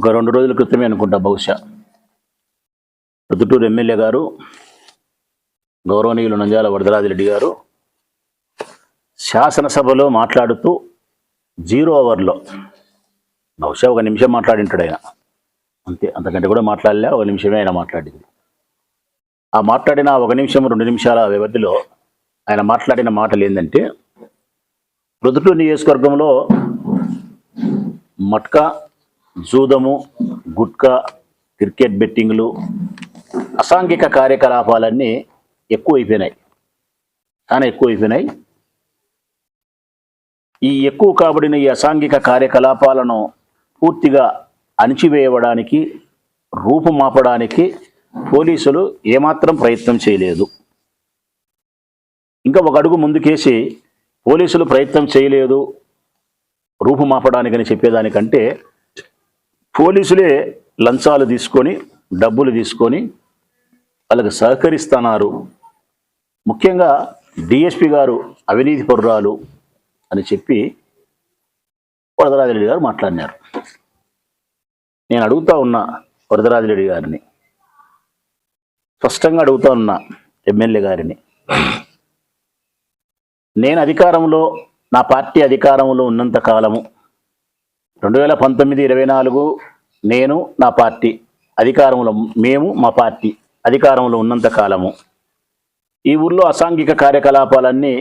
ఒక రెండు రోజుల క్రితమే అనుకుంటా బహుశా. ప్రొద్దుటూరు ఎమ్మెల్యే గారు గౌరవనీయులు నంద్యాల వరదరాజిరెడ్డి గారు శాసనసభలో మాట్లాడుతూ జీరో అవర్లో బహుశా ఒక నిమిషం మాట్లాడింటాడు ఆయన. అంతే అంతకంటే కూడా మాట్లాడలే ఒక నిమిషమే ఆయన మాట్లాడింది. ఆ మాట్లాడిన ఒక నిమిషం రెండు నిమిషాల వ్యవధిలో ఆయన మాట్లాడిన మాటలు ఏంటంటే ప్రొద్దుటూరు నియోజకవర్గంలో మట్కా జూదము గుట్కా క్రికెట్ బెట్టింగ్లు అసాంఘిక కార్యకలాపాలన్నీ ఎక్కువైపోయినాయి. చాలా ఎక్కువైపోయినాయి. ఈ ఎక్కువ కాబడిన ఈ అసాంఘిక కార్యకలాపాలను పూర్తిగా అణిచివేయడానికి రూపుమాపడానికి పోలీసులు ఏమాత్రం ప్రయత్నం చేయలేదు. ఇంకా ఒక అడుగు ముందుకేసి పోలీసులు ప్రయత్నం చేయలేదు రూపుమాపడానికని చెప్పేదానికంటే పోలీసులే లంచాలు తీసుకొని డబ్బులు తీసుకొని వాళ్ళకి సహకరిస్తున్నారు. ముఖ్యంగా డిఎస్పి గారు అవినీతి పరురాలు అని చెప్పి వరదరాజరెడ్డి గారు మాట్లాడినారు. నేను అడుగుతా ఉన్నా వరదరాజరెడ్డి గారిని. స్పష్టంగా అడుగుతా ఉన్నా ఎమ్మెల్యే గారిని. నేను అధికారంలో నా పార్టీ అధికారంలో ఉన్నంత కాలము రెండు వేల పంతొమ్మిది ఇరవై నాలుగు నేను నా పార్టీ అధికారంలో మేము మా పార్టీ అధికారంలో ఉన్నంత కాలము. ఈ ఊర్లో అసాంఘిక కార్యకలాపాలన్నీ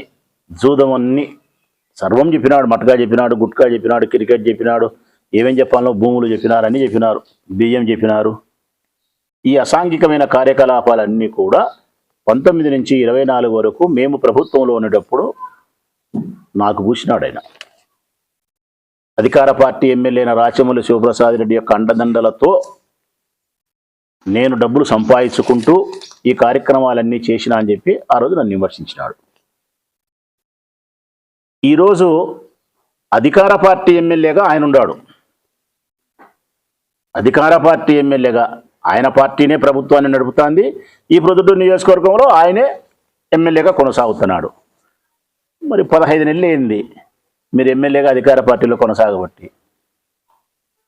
జూదమన్నీ సర్వం చెప్పినాడు మటకా చెప్పినాడు గుట్కా చెప్పినాడు క్రికెట్ చెప్పినాడు ఏమేం చెప్పాలో భూములు చెప్పినారని చెప్పినారు బియ్యం చెప్పినారు. ఈ అసాంఘికమైన కార్యకలాపాలన్నీ కూడా పంతొమ్మిది నుంచి ఇరవై నాలుగు వరకు మేము ప్రభుత్వంలో ఉండేటప్పుడు నాకు పూసినాడు ఆయన. అధికార పార్టీ ఎమ్మెల్యే అయిన రాచమల్లి శివప్రసాద్ రెడ్డి యొక్క అండదండలతో నేను డబ్బులు సంపాదించుకుంటూ ఈ కార్యక్రమాలన్నీ చేసినా అని చెప్పి ఆ రోజు నన్ను విమర్శించినాడు. ఈరోజు అధికార పార్టీ ఎమ్మెల్యేగా ఆయన ఉన్నాడు అధికార పార్టీ ఎమ్మెల్యేగా ఆయన పార్టీనే ప్రభుత్వాన్ని నడుపుతోంది. ఈ ప్రొద్దుటూరు నియోజకవర్గంలో ఆయనే ఎమ్మెల్యేగా కొనసాగుతున్నాడు. మరి పదహైదు నెలలు అయింది. మీరు ఎమ్మెల్యేగా అధికార పార్టీలో కొనసాగబట్టి.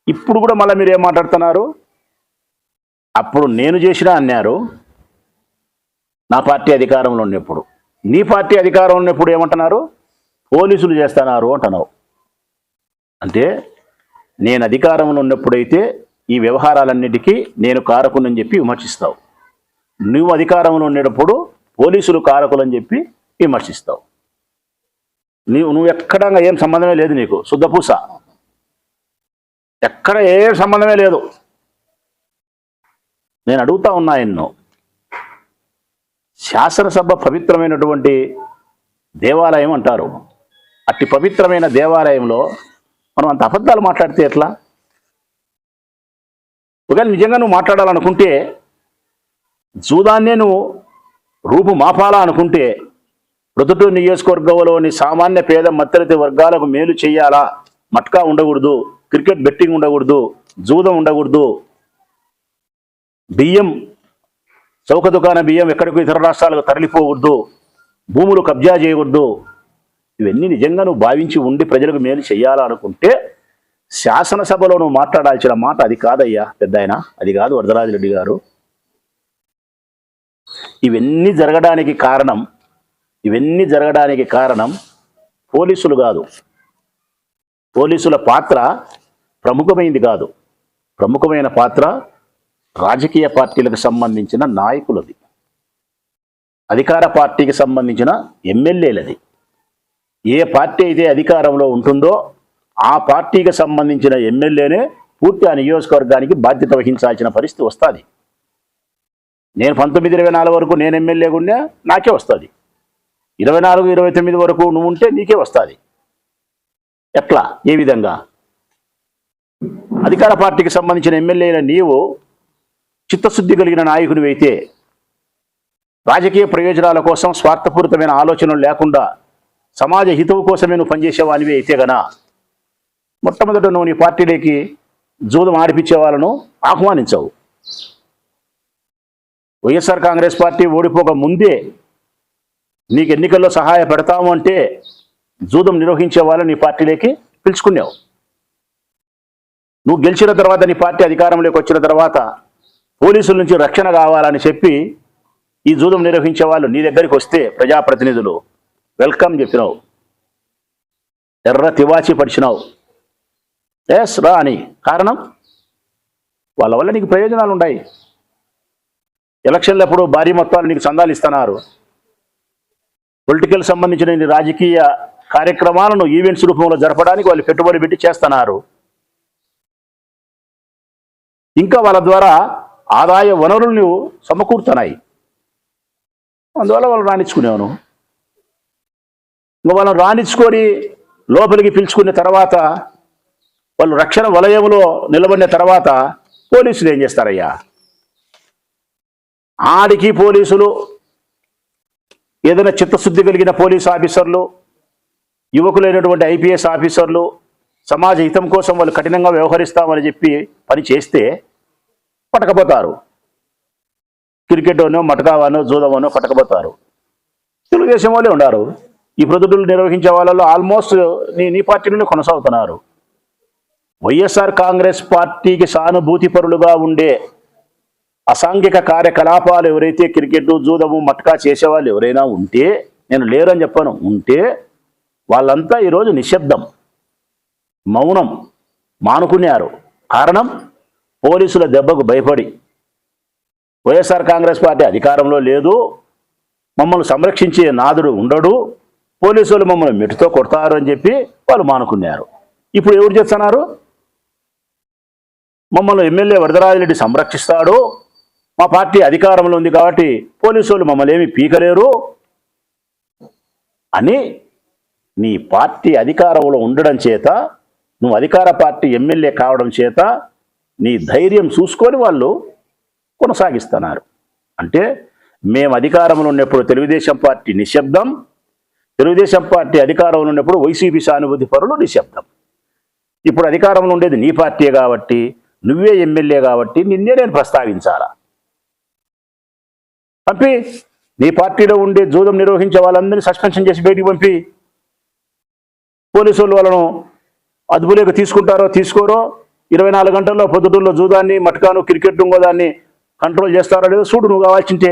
ఇప్పుడు కూడా మళ్ళీ మీరు ఏం మాట్లాడుతున్నారు? అప్పుడు నేను చేసినా అన్నారు నా పార్టీ అధికారంలో ఉన్నప్పుడు. నీ పార్టీ అధికారంలో ఉన్నప్పుడు ఏమంటున్నారు? పోలీసులు చేస్తున్నారు అంటున్నావు. అంటే నేను అధికారంలో ఉన్నప్పుడైతే ఈ వ్యవహారాలన్నిటికీ నేను కారకునని చెప్పి విమర్శిస్తావు. నువ్వు అధికారంలో ఉండేటప్పుడు పోలీసులు కారకులని చెప్పి విమర్శిస్తావు. నీవు నువ్వు ఎక్కడ ఏం సంబంధమే లేదు నీకు. శుద్ధపూస ఎక్కడ ఏం సంబంధమే లేదు. నేను అడుగుతా ఉన్నా ఎన్నో శాసనసభ పవిత్రమైనటువంటి దేవాలయం అంటారు. అట్టి పవిత్రమైన దేవాలయంలో మనం అంత అబద్ధాలు మాట్లాడితే ఎట్లా? ఒకవేళ నిజంగా నువ్వు మాట్లాడాలనుకుంటే జూదాన్నే నువ్వు రూపు మాపాలా అనుకుంటే ప్రొద్దుటూరు నియోజకవర్గంలోని సామాన్య పేద మధ్యతరగతి వర్గాలకు మేలు చేయాలా? మట్కా ఉండకూడదు క్రికెట్ బెట్టింగ్ ఉండకూడదు జూదం ఉండకూడదు. బియ్యం చౌక దుకాణ బియ్యం ఎక్కడికి ఇతర రాష్ట్రాలకు తరలిపోకూడదు భూములు కబ్జా చేయకూడదు. ఇవన్నీ నిజంగా నువ్వు భావించి ఉండి ప్రజలకు మేలు చేయాలనుకుంటే శాసనసభలో నువ్వు మాట్లాడాల్సిన మాట అది కాదయ్యా పెద్ద అది కాదు వరదరాజిరెడ్డి గారు. ఇవన్నీ జరగడానికి కారణం ఇవన్నీ జరగడానికి కారణం పోలీసులు కాదు. పోలీసుల పాత్ర ప్రముఖమైంది కాదు. ప్రముఖమైన పాత్ర రాజకీయ పార్టీలకు సంబంధించిన నాయకులది. అధికార పార్టీకి సంబంధించిన ఎమ్మెల్యేలది. ఏ పార్టీ అయితే అధికారంలో ఉంటుందో ఆ పార్టీకి సంబంధించిన ఎమ్మెల్యేనే పూర్తి ఆ నియోజకవర్గానికి బాధ్యత వహించాల్సిన పరిస్థితి వస్తుంది. నేను పంతొమ్మిది ఇరవై నాలుగు వరకు నేను ఎమ్మెల్యేగా ఉన్నా నాకే వస్తుంది. ఇరవై నాలుగు ఇరవై తొమ్మిది వరకు నువ్వు ఉంటే నీకే వస్తుంది. ఎట్లా? ఏ విధంగా? అధికార పార్టీకి సంబంధించిన ఎమ్మెల్యేల నీవు చిత్తశుద్ధి కలిగిన నాయకునివి అయితే రాజకీయ ప్రయోజనాల కోసం స్వార్థపూరితమైన ఆలోచనలు లేకుండా సమాజ హితవు కోసమే నువ్వు పనిచేసేవానివి అయితే గనా. మొట్టమొదట నువ్వు నీ పార్టీలోకి జూదం ఆడిపించే వాళ్ళను ఆహ్వానించవు. వైఎస్ఆర్ కాంగ్రెస్ పార్టీ ఓడిపోక ముందే నీకు ఎన్నికల్లో సహాయపడతాము అంటే జూదం నిర్వహించే వాళ్ళని నీ పార్టీలోకి పిలుచుకున్నావు. నువ్వు గెలిచిన తర్వాత నీ పార్టీ అధికారంలోకి వచ్చిన తర్వాత పోలీసుల నుంచి రక్షణ కావాలని చెప్పి ఈ జూదం నిర్వహించే వాళ్ళు నీ దగ్గరికి వస్తే ప్రజాప్రతినిధులు వెల్కమ్ చెప్పినావు. ఎర్ర తివాచి పరిచినావు. ఎస్ రా అని. కారణం? వాళ్ళ వల్ల నీకు ప్రయోజనాలు ఉన్నాయి ఎలక్షన్లప్పుడు భారీ మొత్తాలు నీకు చందాలు ఇస్తున్నారు. పొలిటికల్ సంబంధించిన రాజకీయ కార్యక్రమాలను ఈవెంట్స్ రూపంలో జరపడానికి వాళ్ళు పెట్టుబడి పెట్టి చేస్తున్నారు. ఇంకా వాళ్ళ ద్వారా ఆదాయ వనరులు సమకూరుతున్నాయి. అందువల్ల వాళ్ళు రాణించుకునేవాను ఇంకా వాళ్ళని రాణించుకొని లోపలికి పిలుచుకున్న తర్వాత వాళ్ళు రక్షణ వలయంలో నిలబడిన తర్వాత పోలీసులు ఏం చేస్తారయ్యా? ఆడికి పోలీసులు ఏదైనా చిత్తశుద్ధి కలిగిన పోలీస్ ఆఫీసర్లు యువకులైనటువంటి ఐపీఎస్ ఆఫీసర్లు సమాజ హితం కోసం వాళ్ళు కఠినంగా వ్యవహరిస్తామని చెప్పి పని చేస్తే పట్టకపోతారు. క్రికెట్నో మటకావానో జూదవనో పట్టకపోతారు. తెలుగుదేశం వాళ్ళే ఉన్నారు ఈ ప్రొద్దులు నిర్వహించే వాళ్ళలో ఆల్మోస్ట్ నీ నీ పార్టీలోనే కొనసాగుతున్నారు. వైఎస్ఆర్ కాంగ్రెస్ పార్టీకి సానుభూతిపరులుగా ఉండే అసాంఘిక కార్యకలాపాలు ఎవరైతే క్రికెట్ జూదము మట్కా చేసేవాళ్ళు ఎవరైనా ఉంటే నేను లేరని చెప్పాను ఉంటే వాళ్ళంతా ఈరోజు నిశ్శబ్దం మౌనం మానుకున్నారు కారణం? పోలీసుల దెబ్బకు భయపడి. వైఎస్ఆర్ కాంగ్రెస్ పార్టీ అధికారంలో లేదు. మమ్మల్ని సంరక్షించే నాదుడు ఉండడు. పోలీసులు మమ్మల్ని మెట్టుతో కొడతారు అని చెప్పి వాళ్ళు మానుకున్నారు ఇప్పుడు ఎవరు చేస్తున్నారు? మమ్మల్ని ఎమ్మెల్యే వరదరాజిరెడ్డి సంరక్షిస్తాడు. మా పార్టీ అధికారంలో ఉంది కాబట్టి పోలీసులు మమ్మల్ని ఏమి పీకలేరు. అని నీ పార్టీ అధికారంలో ఉండడం చేత నువ్వు అధికార పార్టీ ఎమ్మెల్యే కావడం చేత నీ ధైర్యం చూసుకొని వాళ్ళు కొనసాగిస్తున్నారు. అంటే మేము అధికారంలో ఉన్నప్పుడు తెలుగుదేశం పార్టీ నిశ్శబ్దం తెలుగుదేశం పార్టీ అధికారంలో ఉన్నప్పుడు వైసీపీ సానుభూతి పరులు నిశ్శబ్దం. ఇప్పుడు అధికారంలో ఉండేది నీ పార్టీయే కాబట్టి నువ్వే ఎమ్మెల్యే కాబట్టి నిన్నే నేను ప్రస్తావించాలా? పంపి. నీ పార్టీలో ఉండే జూదం నిర్వహించే వాళ్ళందరినీ సస్పెన్షన్ చేసి బయటికి పంపి. పోలీసు వాళ్ళను అదుపులోకి తీసుకుంటారో తీసుకోరో ఇరవై నాలుగు గంటల్లో పొద్దుటూరులో జూదాన్ని మటకాను క్రికెట్ ఇంకోదాన్ని కంట్రోల్ చేస్తారో లేదో చూడు నువ్వు కావాల్సింటే.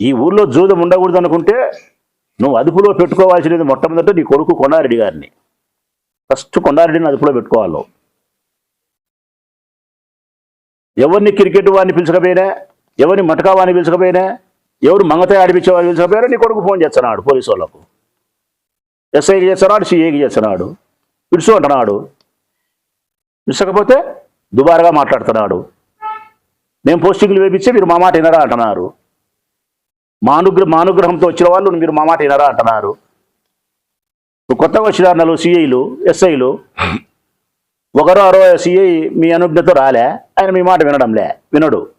ఈ ఊర్లో జూదం ఉండకూడదు అనుకుంటే నువ్వు అదుపులో పెట్టుకోవాల్సినది మొట్టమొదట నీ కొడుకు కొండారెడ్డి గారిని. ఫస్ట్ కొండారెడ్డిని అదుపులో పెట్టుకోవాలి ఎవరిని క్రికెట్ వాడిని పిలుచుకపోయినా ఎవరిని మటకా వాడిని పిలుచుకపోయినా ఎవరు మంగతాయి ఆడిపించే వాడిని పిలుచకపోయినా నీ కొడుకు ఫోన్ చేస్తున్నాడు పోలీసు వాళ్ళకు. ఎస్ఐకి చేస్తున్నాడు సిఐకి చేస్తున్నాడు పిలుచు అంటున్నాడు. పిలుచకపోతే దుబారుగా మాట్లాడుతున్నాడు. మేము పోస్టింగ్లు వేపించి మీరు మా మాట వినరా అంటున్నారు. మా మానుగ్రహంతో వచ్చిన వాళ్ళు మీరు మా మాట వినరా అంటున్నారు. కొత్తగా వచ్చిన నలుగురు సిఐలు ఎస్ఐలు ఒకరు అరవై సిఐ మీ అనుజ్ఞతో రాలే ఆయన మీ మాట వినడంలే. వినడు.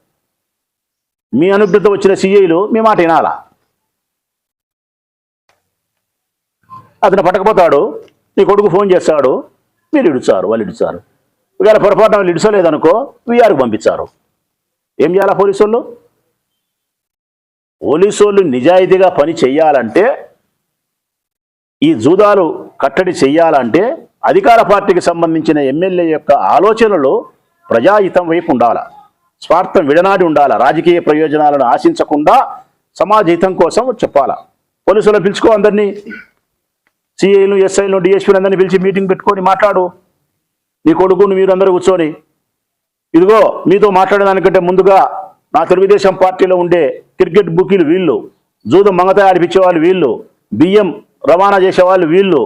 మీ అనుజ్ఞతో వచ్చిన సిఐలు మీ మాట వినాలా? అతను పట్టకపోతాడు నీ కొడుకు ఫోన్ చేస్తాడు మీరు ఇడుచారు వాళ్ళు ఇడుచారు ఒకవేళ పొరపాటున వాళ్ళు ఇడుచలేదనుకో వీఆర్కి పంపించారు. ఏం చేయాలా పోలీసు వాళ్ళు పోలీసు వాళ్ళు నిజాయితీగా పని చెయ్యాలంటే ఈ జూదాలు కట్టడి చెయ్యాలంటే అధికార పార్టీకి సంబంధించిన ఎమ్మెల్యే యొక్క ఆలోచనలు ప్రజాహితం వైపు ఉండాల? స్వార్థం విడనాడి ఉండాల? రాజకీయ ప్రయోజనాలను ఆశించకుండా సమాజ హితం కోసం చెప్పాల? పోలీసులను పిలుచుకో అందరినీ. సిఐలు ఎస్ఐలు డిఎస్పీలు అందరినీ పిలిచి మీటింగ్ పెట్టుకొని మాట్లాడు. నీ కొడుకుని మీరు అందరూ కూర్చొని. ఇదిగో మీతో మాట్లాడేదానికంటే ముందుగా నా తెలుగుదేశం పార్టీలో ఉండే క్రికెట్ బుకీలు వీళ్ళు జూదం మంగతాయి ఆడిపించే వాళ్ళు వీళ్ళు బియ్యం రవాణా చేసేవాళ్ళు వీళ్ళు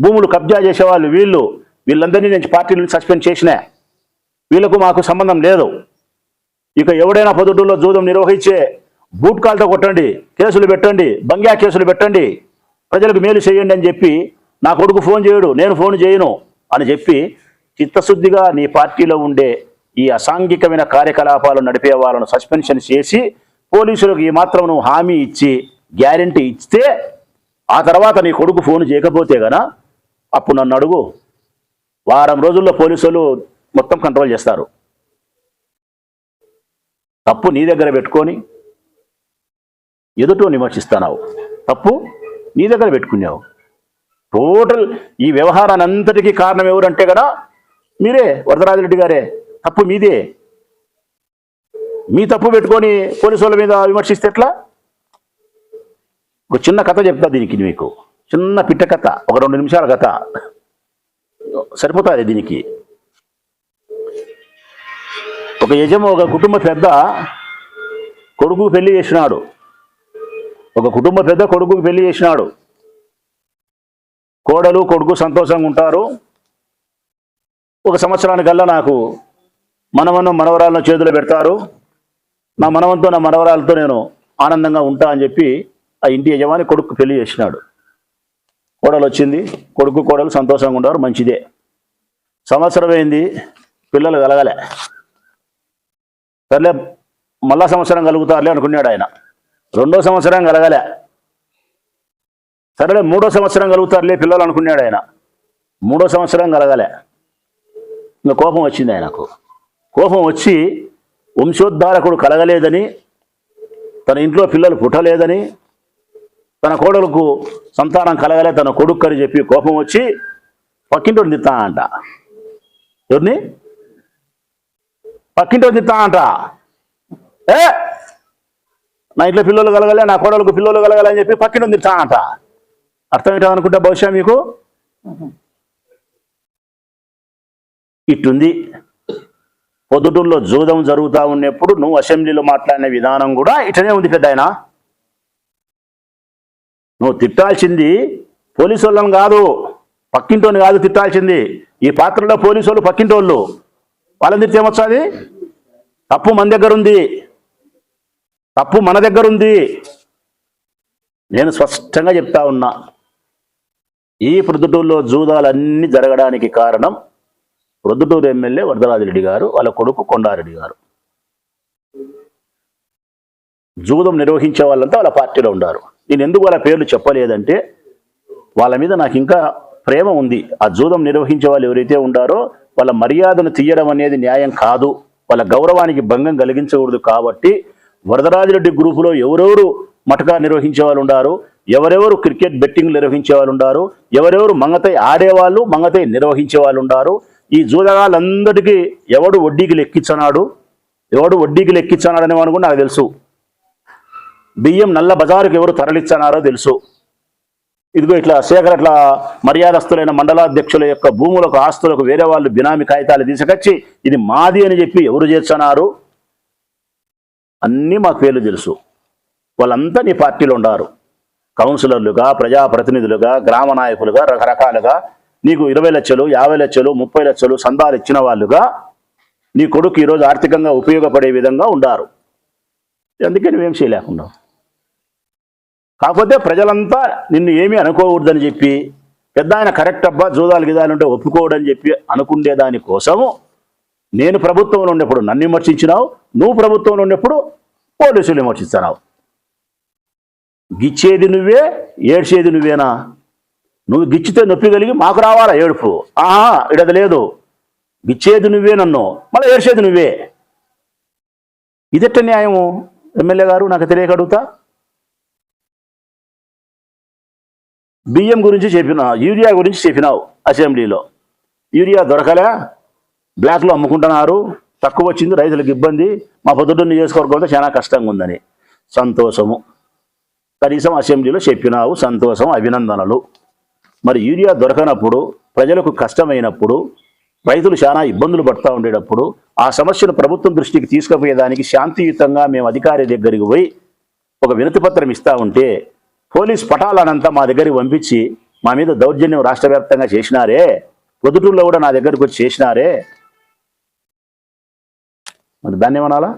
భూములు కబ్జా చేసేవాళ్ళు వీళ్ళు వీళ్ళందరినీ నేను పార్టీ నుంచి సస్పెండ్ చేసినా. వీళ్ళకు మాకు సంబంధం లేదు. ఇక ఎవడైనా పొద్దుటూరులో జూదం నిర్వహించే బూట్ కాల్తో కొట్టండి కేసులు పెట్టండి బంగ్యా కేసులు పెట్టండి ప్రజలకు మేలు చేయండి అని చెప్పి నా కొడుకు ఫోన్ చేయడు నేను ఫోన్ చేయను అని చెప్పి చిత్తశుద్ధిగా నీ పార్టీలో ఉండే ఈ అసాంఘికమైన కార్యకలాపాలు నడిపే వాళ్ళను సస్పెన్షన్ చేసి పోలీసులకు ఈ మాత్రం నువ్వు హామీ ఇచ్చి గ్యారంటీ ఇస్తే ఆ తర్వాత నీ కొడుకు ఫోన్ చేయకపోతే గనా అప్పుడు నన్ను అడుగు. వారం రోజుల్లో పోలీసులు మొత్తం కంట్రోల్ చేస్తారు. తప్పు నీ దగ్గర పెట్టుకొని ఎదుటో విమర్శిస్తున్నావు. తప్పు నీ దగ్గర పెట్టుకున్నావు. టోటల్ ఈ వ్యవహారాన్ని అంతటికీ కారణం ఎవరంటే కదా మీరే వరదరాజరెడ్డి గారే. తప్పు మీదే. మీ తప్పు పెట్టుకొని పోలీసు వాళ్ళ మీద విమర్శిస్తే ఎట్లా? ఒక చిన్న కథ చెప్తా దీనికి మీకు. చిన్న పిట్ట కథ ఒక రెండు నిమిషాల కథ. సరిపోతుంది దీనికి. ఒక యజమ ఒక కుటుంబ పెద్ద కొడుకు పెళ్ళి చేసినాడు. ఒక కుటుంబ పెద్ద కొడుకుకు పెళ్ళి చేసినాడు. కోడలు కొడుకు సంతోషంగా ఉంటారు. ఒక సంవత్సరానికల్లా నాకు మనవను మనవరాలను చేతులు పెడతారు. నా మనవంతో నా మనవరాలతో నేను ఆనందంగా ఉంటా అని చెప్పి ఆ ఇంటి యజమాని కొడుకు పెళ్ళి చేసినాడు. కోడలు వచ్చింది కొడుకు కోడలు సంతోషంగా ఉండేవారు మంచిదే. సంవత్సరం అయింది. పిల్లలు కలగలే. సర్లే మళ్ళా సంవత్సరం కలుగుతారులే అనుకున్నాడు ఆయన. రెండో సంవత్సరం కలగలే. సరేలే మూడో సంవత్సరం కలుగుతారులే పిల్లలు అనుకున్నాడు ఆయన. మూడో సంవత్సరం కలగలే. ఇంకా కోపం వచ్చింది ఆయనకు. కోపం వచ్చి వంశోద్ధారకుడు కలగలేదని తన ఇంట్లో పిల్లలు పుట్టలేదని తన కోడలకు సంతానం కలగలే తన కొడుకు అని చెప్పి కోపం వచ్చి పక్కింటోని తిత్తా అంట ఎవరిని? పక్కింటోని తిత్తా అంట ఏ? నా ఇంట్లో పిల్లలు కలగలే నా కోడలకు పిల్లలు కలగలే అని చెప్పి పక్కింటోని తిత్తా అంట అర్థం ఏంటో బహుశా మీకు? ఇట్టుంది. పొద్దుటూరులో జూదం జరుగుతూ ఉన్నప్పుడు నువ్వు అసెంబ్లీలో మాట్లాడిన విధానం కూడా ఇటనే ఉంది పెద్ద ఆయన నువ్వు తిట్టాల్సింది పోలీసు వాళ్ళని కాదు పక్కింటోని కాదు తిట్టాల్సింది. ఈ పాత్రలో పోలీసు వాళ్ళు పక్కింటోళ్ళు. వాళ్ళని తిరిగి ఏమొచ్చాది తప్పు మన దగ్గర ఉంది. తప్పు మన దగ్గర ఉంది. నేను స్పష్టంగా చెప్తా ఉన్నా. ఈ ప్రొద్దుటూరులో జూదాలన్నీ జరగడానికి కారణం ప్రొద్దుటూరు ఎమ్మెల్యే వరదరాజిరెడ్డి గారు వాళ్ళ కొడుకు కొండారెడ్డి గారు. జూదం నిర్వహించే వాళ్ళంతా వాళ్ళ పార్టీలో ఉండారు. నేను ఎందుకు వాళ్ళ పేర్లు చెప్పలేదంటే వాళ్ళ మీద నాకు ఇంకా ప్రేమ ఉంది. ఆ జూదం నిర్వహించే వాళ్ళు ఎవరైతే ఉండారో వాళ్ళ మర్యాదను తీయడం అనేది న్యాయం కాదు. వాళ్ళ గౌరవానికి భంగం కలిగించకూడదు కాబట్టి వరదరాజిరెడ్డి గ్రూపులో ఎవరెవరు మటకా నిర్వహించే వాళ్ళు ఉండారు? ఎవరెవరు క్రికెట్ బెట్టింగ్ నిర్వహించే వాళ్ళు ఉండారు? ఎవరెవరు మంగతై ఆడేవాళ్ళు మంగతై నిర్వహించే వాళ్ళు ఉండారు? ఈ జూదగాళ్ళందరికీ ఎవడు వడ్డీకి లెక్కించనాడు? ఎవడు వడ్డీకి లెక్కించనాడు అనేవాడు కూడా నాకు తెలుసు. బియ్యం నల్ల బజారుకి ఎవరు తరలిచ్చనారో తెలుసు. ఇదిగో ఇట్లా శేఖర్ అట్లా మర్యాదస్తులైన మండలాధ్యక్షుల యొక్క భూములకు ఆస్తులకు వేరే వాళ్ళు బినామీ కాగితాలు తీసుకొచ్చి ఇది మాది అని చెప్పి ఎవరు చేస్తున్నారు అన్నీ మాకు పేర్లు తెలుసు. వాళ్ళంతా నీ పార్టీలో ఉండారు. కౌన్సిలర్లుగా ప్రజాప్రతినిధులుగా గ్రామ నాయకులుగా రకరకాలుగా నీకు ఇరవై లక్షలు యాభై లక్షలు ముప్పై లక్షలు సందాలు ఇచ్చిన వాళ్ళుగా నీ కొడుకు ఈరోజు ఆర్థికంగా ఉపయోగపడే విధంగా ఉండారు. అందుకే నువ్వేం చేయలేకుండా కాకపోతే ప్రజలంతా నిన్ను ఏమీ అనుకోకూడదని చెప్పి పెద్ద ఆయన కరెక్ట్ అబ్బా జూదాలు గిదాలు ఉంటే ఒప్పుకోవడని చెప్పి అనుకుండే దానికోసము నేను ప్రభుత్వంలో ఉన్నప్పుడు నన్ను విమర్శించినావు నువ్వు ప్రభుత్వంలో ఉన్నప్పుడు పోలీసులు విమర్శిస్తున్నావు గిచ్చేది నువ్వే ఏడ్చేది నువ్వేనా? నువ్వు గిచ్చితే నొప్పి కలిగి మాకు రావాలా ఏడుపు? ఆహా ఇడది లేదు. గిచ్చేది నువ్వే నన్ను మళ్ళీ ఏడ్చేది నువ్వే. ఇదెట్ట న్యాయము? ఎమ్మెల్యే గారు నాకు తెలియక అడుగుతా? బియ్యం గురించి చెప్పిన యూరియా గురించి చెప్పినావు అసెంబ్లీలో. యూరియా దొరకలే బ్లాక్లో అమ్ముకుంటున్నారు తక్కువ వచ్చింది రైతులకు ఇబ్బంది మా పొద్దున్న నియోజకవర్గంలో చాలా కష్టంగా ఉందని. సంతోషము. కనీసం అసెంబ్లీలో చెప్పినావు సంతోషం అభినందనలు. మరి యూరియా దొరకనప్పుడు ప్రజలకు కష్టమైనప్పుడు రైతులు చాలా ఇబ్బందులు పడుతూ ఉండేటప్పుడు ఆ సమస్యను ప్రభుత్వం దృష్టికి తీసుకుపోయేదానికి శాంతియుతంగా మేము అధికారి దగ్గరికి పోయి ఒక వినతి పత్రం ఇస్తా ఉంటే పోలీస్ పటాలనంతా మా దగ్గరికి పంపించి మా మీద దౌర్జన్యం రాష్ట్ర వ్యాప్తంగా చేసినారే పొద్దుటూరులో కూడా నా దగ్గరకు వచ్చి చేసినారే. మరి దాన్ని ఏమనాలా?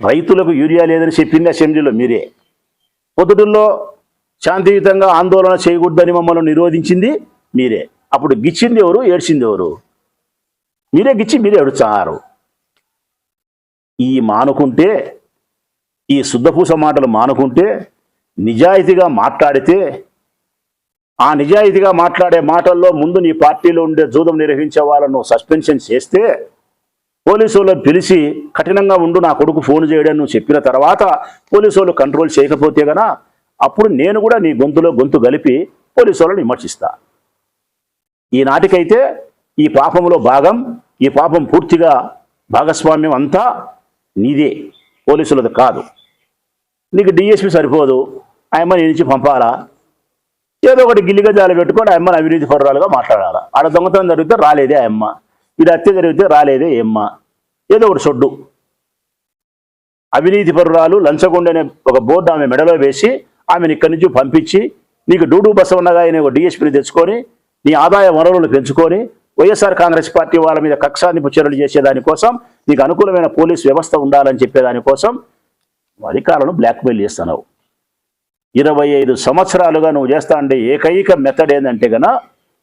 రైతులకు యూరియా లేదని చెప్పింది అసెంబ్లీలో మీరే. పొద్దుటూరులో శాంతియుతంగా ఆందోళన చేయకూడదని మమ్మల్ని నిరోధించింది మీరే. అప్పుడు గిచ్చింది ఎవరు? ఏడ్చింది ఎవరు? మీరే గిచ్చి మీరే ఏడుచారు. ఈ మానుకుంటే ఈ శుద్ధపూస మాటలు మానుకుంటే నిజాయితీగా మాట్లాడితే ఆ నిజాయితీగా మాట్లాడే మాటల్లో ముందు నీ పార్టీలో ఉండే జూదం నిర్వహించే వాళ్ళను సస్పెన్షన్ చేస్తే పోలీసు వాళ్ళని పిలిచి కఠినంగా ఉండు నా కొడుకు ఫోన్ చేయడం నువ్వు చెప్పిన తర్వాత పోలీసు వాళ్ళు కంట్రోల్ చేయకపోతే గనా అప్పుడు నేను కూడా నీ గొంతులో గొంతు కలిపి పోలీసు వాళ్ళని విమర్శిస్తా. ఈనాటికైతే ఈ పాపంలో భాగం ఈ పాపం పూర్తిగా భాగస్వామ్యం అంతా నీదే పోలీసులది కాదు. నీకు డిఎస్పి సరిపోదు ఆయమ్మ నీ నుంచి పంపాలా? ఏదో ఒకటి గిల్లిగా జాలి పెట్టుకొని ఆయమ్మని అవినీతి పరురాలుగా మాట్లాడాలా? ఆడ దొంగతనం జరిగితే రాలేదే ఆయమ్మ ఇది హత్య జరిగితే రాలేదే ఏమ్మ. ఏదో ఒకటి సొడ్డు. అవినీతి పరురాలు లంచగొండనే ఒక బోర్డు ఆమె మెడలో వేసి ఆమెను ఇక్కడి నుంచి పంపించి నీకు డూడు బసవన్నగా అనే ఒక డిఎస్పీని తెచ్చుకొని నీ ఆదాయ వనరులను పెంచుకొని వైఎస్ఆర్ కాంగ్రెస్ పార్టీ వాళ్ళ మీద కక్షాన్ని చర్యలు చేసేదానికోసం నీకు అనుకూలమైన పోలీస్ వ్యవస్థ ఉండాలని చెప్పేదానికోసం అధికారులను బ్లాక్మెయిల్ చేస్తున్నావు. ఇరవై ఐదు సంవత్సరాలుగా నువ్వు చేస్తా అంటే ఏకైక మెథడ్ ఏంటంటే గన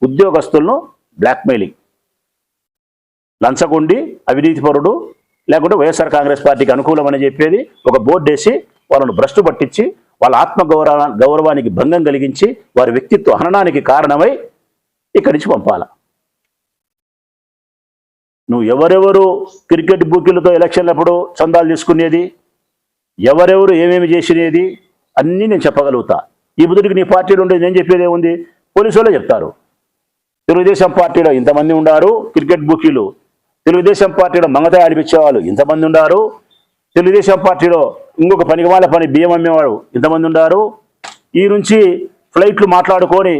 ఉద్యోగస్తులను బ్లాక్మెయిలింగ్. లంచగొండి అవినీతిపరుడు లేకుంటే వైఎస్ఆర్ కాంగ్రెస్ పార్టీకి అనుకూలం అని చెప్పేది ఒక బోర్డు వేసి వాళ్ళను భ్రష్టు పట్టించి వాళ్ళ ఆత్మగౌరవ గౌరవానికి భంగం కలిగించి వారి వ్యక్తిత్వ హననానికి కారణమై ఇక్కడి నుంచి పంపాల? నువ్వు ఎవరెవరు క్రికెట్ బుకీలతో ఎలక్షన్లప్పుడు చందాలు తీసుకునేది? ఎవరెవరు ఏమేమి చేసినది అన్నీ నేను చెప్పగలుగుతా. ఈ బుద్ధుడికి నీ పార్టీలో ఉండేది నేను చెప్పేది ఏముంది? పోలీసు వాళ్ళే చెప్తారు. తెలుగుదేశం పార్టీలో ఇంతమంది ఉన్నారు క్రికెట్ బుకీలు. తెలుగుదేశం పార్టీలో మంగతాయి ఆడిపించేవాళ్ళు ఇంతమంది ఉండారు. తెలుగుదేశం పార్టీలో ఇంకొక పనికిమాల పని బియ్యం అమ్మేవాడు ఇంతమంది ఉన్నారు ఈ నుంచి ఫ్లైట్లు మాట్లాడుకొని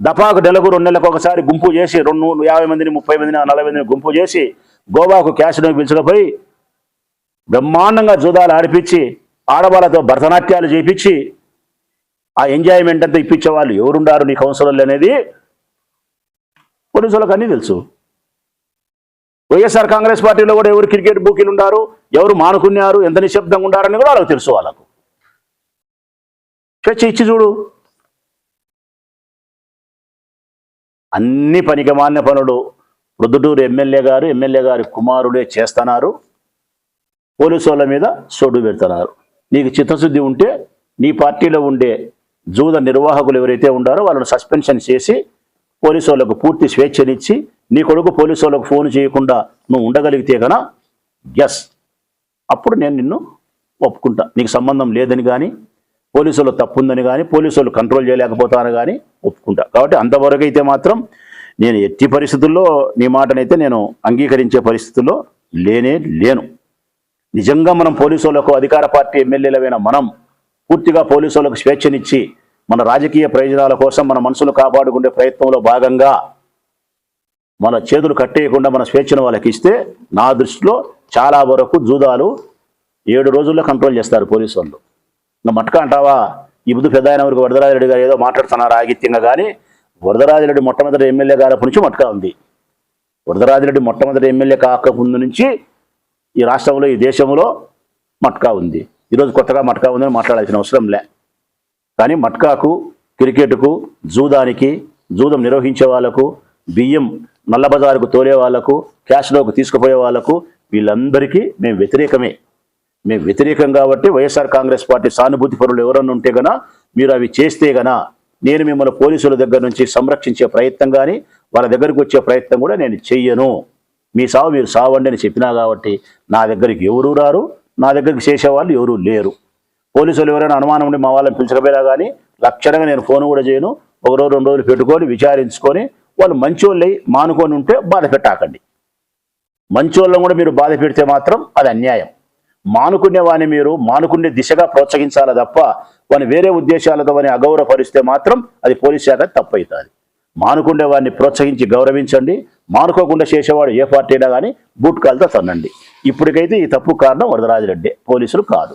దఫాకు నెలకు రెండు నెలలకు ఒకసారి గుంపు చేసి రెండు యాభై మందిని ముప్పై మందిని నలభై మందిని గుంపు చేసి గోవాకు క్యాష్ పిలుచుకుపోయి బ్రహ్మాండంగా జూదాలు ఆడిపించి ఆడవాళ్ళతో భరతనాట్యాలు చేపించి ఆ ఎంజాయ్మెంట్ అంతా ఇప్పించే వాళ్ళు ఎవరుండారు నీ కౌన్సిలర్లు అనేది పోలీసులకు అన్నీ తెలుసు. వైఎస్ఆర్ కాంగ్రెస్ పార్టీలో కూడా ఎవరు క్రికెట్ బూకీలు ఉండారు ఎవరు మానుకున్నారు ఎంత నిశ్శబ్దంగా ఉండారని కూడా వాళ్ళకి తెలుసు వాళ్ళకు. స్వేచ్ఛ ఇచ్చి చూడు. అన్ని పనికిమాన్య పనులు. ప్రొద్దుటూరు ఎమ్మెల్యే గారు ఎమ్మెల్యే గారి కుమారుడే చేస్తున్నారు. పోలీసు వాళ్ళ మీద సొడ్డు పెడుతున్నారు నీకు చిత్తశుద్ధి ఉంటే నీ పార్టీలో ఉండే జూద నిర్వాహకులు ఎవరైతే ఉండారో వాళ్ళని సస్పెన్షన్ చేసి పోలీసు వాళ్ళకు పూర్తి స్వేచ్ఛనిచ్చి నీ కొడుకు పోలీసు వాళ్ళకు ఫోన్ చేయకుండా నువ్వు ఉండగలిగితే కన ఎస్ అప్పుడు నేను నిన్ను ఒప్పుకుంటా. నీకు సంబంధం లేదని కానీ పోలీసులు తప్పు ఉందని కానీ పోలీసులు కంట్రోల్ చేయలేకపోతాను కానీ ఒప్పుకుంటా. కాబట్టి అంతవరకు అయితే మాత్రం నేను ఎట్టి పరిస్థితుల్లో నీ మాటనైతే నేను అంగీకరించే పరిస్థితుల్లో లేనే లేను. నిజంగా మనం పోలీసులకు అధికార పార్టీ ఎమ్మెల్యేలమైన మనం పూర్తిగా పోలీసులకు స్వేచ్ఛనిచ్చి మన రాజకీయ ప్రయోజనాల కోసం మన మనసును కాపాడుకునే ప్రయత్నంలో భాగంగా మన చేతులు కట్టేయకుండా మన స్వేచ్ఛను వాళ్ళకి ఇస్తే నా దృష్టిలో చాలా వరకు జూదాలు ఏడు రోజుల్లో కంట్రోల్ చేస్తారు పోలీసు వాళ్ళు. ఇంకా అంటావా? ఈ బుద్ధు పెద్ద ఆయన వరకు వరదరాజరెడ్డి గారు ఏదో మాట్లాడుతున్నారు ఆగిత్యంగా కానీ వరదరాజరెడ్డి మొట్టమొదటి ఎమ్మెల్యే గారి నుంచి మట్కా ఉంది. వరదరాజరెడ్డి మొట్టమొదటి ఎమ్మెల్యే కాక ముందు నుంచి ఈ రాష్ట్రంలో ఈ దేశంలో మట్కా ఉంది. ఈరోజు కొత్తగా మట్కా ఉందని మాట్లాడాల్సిన అవసరం లే. కానీ మట్కాకు క్రికెట్కు జూదానికి జూదం నిర్వహించే వాళ్ళకు బియ్యం నల్లబజారుకు తోలే వాళ్ళకు క్యాష్లోకి తీసుకుపోయే వాళ్ళకు వీళ్ళందరికీ మేము వ్యతిరేకమే. మేము వ్యతిరేకం కాబట్టి వైఎస్ఆర్ కాంగ్రెస్ పార్టీ సానుభూతి పరులు ఎవరన్నా ఉంటే గన మీరు అవి చేస్తే గన నేను మిమ్మల్ని పోలీసుల దగ్గర నుంచి సంరక్షించే ప్రయత్నం కానీ వాళ్ళ దగ్గరకు వచ్చే ప్రయత్నం కూడా నేను చెయ్యను. మీ సావు మీరు సావండి అని చెప్పినా కాబట్టి నా దగ్గరికి ఎవరు రారు? నా దగ్గరికి చేసేవాళ్ళు ఎవరూ లేరు. పోలీసులు ఎవరైనా అనుమానం ఉండి మా వాళ్ళని పిలిచకపోయినా కానీ లక్షణంగా నేను ఫోన్ కూడా చేయను. ఒక రోజు రెండు రోజులు పెట్టుకొని విచారించుకొని వాళ్ళు మంచోళ్ళై మానుకొని ఉంటే బాధ పెట్టాకండి. మంచోళ్ళని కూడా మీరు బాధ పెడితే మాత్రం అది అన్యాయం. మానుకునే వాని మీరు మానుకునే దిశగా ప్రోత్సహించాలి తప్ప వాని వేరే ఉద్దేశాలతో వాని అగౌరవపరిస్తే మాత్రం అది పోలీస్ శాఖ తప్పవుతుంది మానుకుండే వారిని ప్రోత్సహించి గౌరవించండి. మానుకోకుండా చేసేవాడు ఏ పార్టీ అయినా కానీ బూట్ కాల్తో తన్నండి ఇప్పటికైతే ఈ తప్పు కారణం వరదరాజిరెడ్డి పోలీసులు కాదు.